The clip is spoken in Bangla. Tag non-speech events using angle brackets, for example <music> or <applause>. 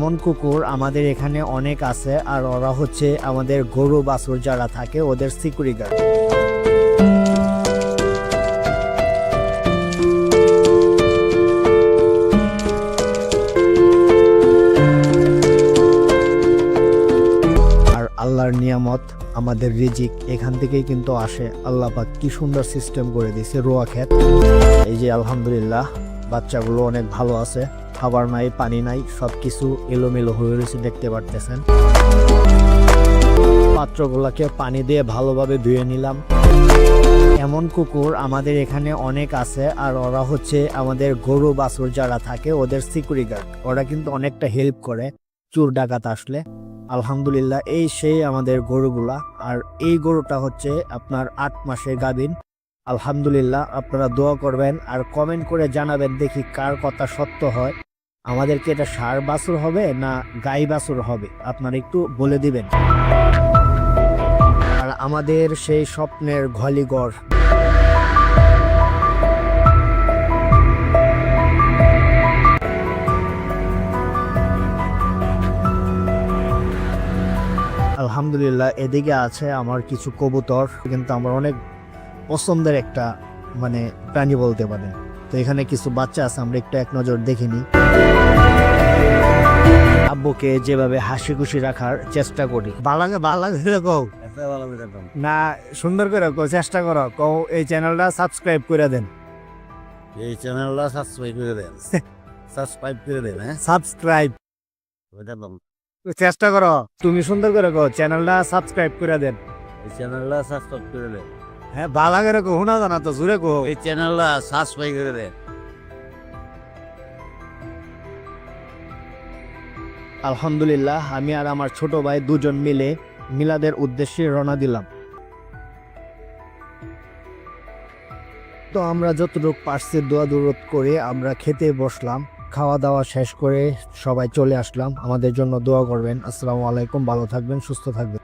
এমন কুকুর, আমাদের এখানে অনেক আছে, আর ওরা হচ্ছে আমাদের গরু, বাছুর যারা থাকে, ওদের সিকিউরিটি গার্ড। আল্লাহর নিয়ামত আমাদের রিজিক এখান থেকেই কিন্তু আসে। আল্লাহ পাক কি সুন্দর সিস্টেম করে দিয়েছে রোয়া ক্ষেত এই যে আলহামদুলিল্লাহ, বাচ্চাগুলো অনেক ভালো আছে। খাবার নাই, পানি নাই, সবকিছু এলোমেলো হয়ে রয়েছে, দেখতে পারতেছেন। পাত্রগুলোকে পানি দিয়ে ভালোভাবে ধুয়ে নিলাম। এমন কুকুর আমাদের এখানে অনেক আছে, আর ওরা হচ্ছে আমাদের গরু বাছুর যারা থাকে, ওদের সিকিউরিটি গার্ড ওরা কিন্তু অনেকটা হেল্প করে, চোর ডাকাত আসলে। আলহামদুলিল্লাহ, এই সেই আমাদের গরুগুলা। আর এই গরুটা হচ্ছে আপনার আট মাসের গাভিন। আলহামদুলিল্লাহ, আপনারা দোয়া করবেন, আর কমেন্ট করে জানাবেন দেখি কার কথা সত্য হয়। আমাদেরকে এটা সার বাছুর হবে না গাই বাছুর হবে? আপনারা একটু বলে দিবেন। আর আমাদের সেই স্বপ্নের ঘলিগড় আলহামদুলিল্লাহ, এদিকে আছে আমার কিছু কবুতর, কিন্তু আমার অনেক পছন্দের একটা মানে প্রাণী বলতে পারেন। তো এখানে কিছু বাচ্চা আছে আমরা একটু এক নজর দেখে নিই। আব্বুকে যেভাবে হাসি খুশি রাখার চেষ্টা করি। বালাগে বালাগে কও। না সুন্দর করে কও চেষ্টা করো কও এই চ্যানেলটা সাবস্ক্রাইব করে দেন। এই চ্যানেলটা সাবস্ক্রাইব করে দেন। <laughs> সাবস্ক্রাইব করে দেন হ্যাঁ? সাবস্ক্রাইব চেষ্টা করো তুমি সুন্দর করে কও চ্যানেলটা সাবস্ক্রাইব করে দেন। এই চ্যানেলটা সাবস্ক্রাইব করে দেন। হ্যাঁ বালাগে কো শোনা জানা তো জুড়ে কো। এই চ্যানেলটা সাবস্ক্রাইব করে দেন আলহামদুলিল্লাহ আমি আর আমার ছোট ভাই দুজন মিলে মিলাদের উদ্দেশ্যে রওনা দিলাম। তো আমরা যতটুকু পারছি দোয়া দূরত করে আমরা খেতে বসলাম খাওয়া দাওয়া শেষ করে সবাই চলে আসলাম। আমাদের জন্য দোয়া করবেন। আসসালামু আলাইকুম ভালো থাকবেন সুস্থ থাকবেন।